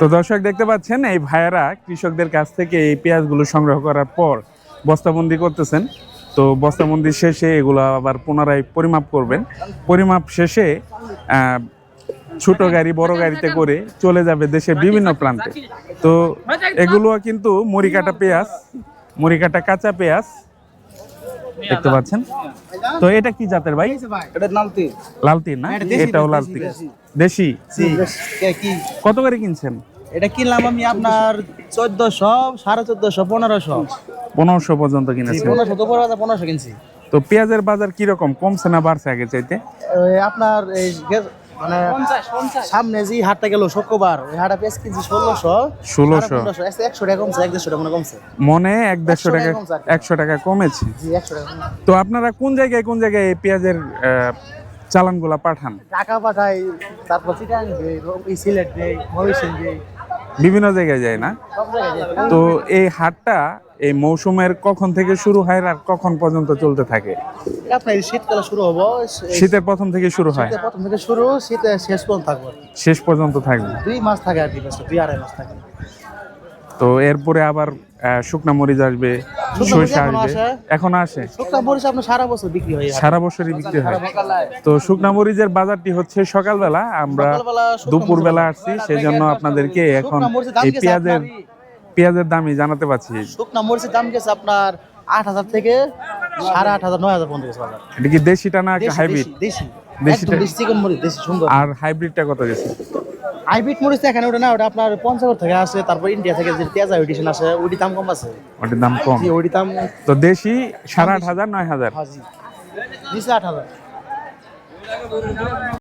তো দর্শক দেখতে পাচ্ছেন, এই ভাইয়েরা কৃষকদের কাছ থেকে এই পেঁয়াজগুলো সংগ্রহ করার পর বস্তাবন্দি করতেছেন। তো বস্তাবন্দি শেষে এগুলো আবার পুনরায় পরিমাপ করবেন। পরিমাপ শেষে ছোট গাড়ি, বড় গাড়িতে করে চলে যাবে দেশের বিভিন্ন প্রান্তে। তো এগুলো কিন্তু মরিকাটা পেঁয়াজ, মরিকাটা কাঁচা পেঁয়াজ দেখতে পাচ্ছেন? তো এটা কি জাতের ভাই? এটা লালতি লালতি না? এটাও লালতি দেশি। কত করে কিনছেন? এটা কিনলাম আমি আপনার চোদ্দশো সাড়ে চোদ্দশো পনেরোশো। পনেরোশো পর্যন্ত কিনেছি পনেরোশো তো পনেরো পনেরোশো কিনছি। তো পেঁয়াজের বাজার কীরকম? কমছে না বাড়ছে আগে চাইতে? আপনার এই মানে সামনে যে হাটটা গেল শুক্রবার ওই হাটটা পেঁয়াজ কেজি ষোলোশো। ষোলোশো। একশো টাকা কমছে এক দেড়শো টাকা মনে কমছে। মনে এক দেড়শো টাকা। একশো টাকা কমেছে। তো আপনারা কোন জায়গায় কোন জায়গায় পেঁয়াজের চালানগুলা পাঠান? টাকা পাঠাই তারপর সিলেট দেয় ময়ূরসিং দেই। বিভিন্ন জায়গায় যায় না। তো এই হাটটা এই মৌসুমের কখন থেকে শুরু হয় আর কখন পর্যন্ত চলতে থাকে? আপনার শীতকালে শুরু হব। শীতের প্রথম থেকে শুরু হয়। প্রথম থেকে শুরু শীতে শেষ পর্যন্ত থাকবে। শেষ পর্যন্ত থাকবে। দুই মাস থাকে আর কি দুই আড়াই মাস থাকে। তো এরপরে আবার শুকনা মরিচ আসবে। সরিষা আসবে এখন আসে? শুকনা মরিচ আপনার সারা বছর বিক্রি হয় আর। সারা বছরই বিক্রি হয়। তো শুকনা মরিচের বাজারটি হচ্ছে সকালবেলা। আমরা আসছি সেই জন্য আপনাদেরকে এখন এই পেঁয়াজের পেঁয়াজের দামই জানাতে পারছি। শুকনা মরিচের দাম গেছে আপনার আট হাজার থেকে সাড়ে আট হাজার নয় হাজার বাজার। এটা কি দেশিটা না হাইব্রিড? দেশি, দেশি। দেশিটা? একদম দেশি চিকন মরিচ দেশি সুন্দর। আর হাইব্রিডটা কত গেছে? হাইব্রিড মরিচ এখানে ওটা না ওটা আপনার পঞ্চাশ থেকে আসে তারপর ইন্ডিয়া থেকে যে তেজা এডিশন আসে ওইটি দাম কম আছে। ওটির দাম কম। জি ওইটি দাম তো দেশি সাড়ে আট হাজার নয় হাজার। হাজি নিচে আট হাজার।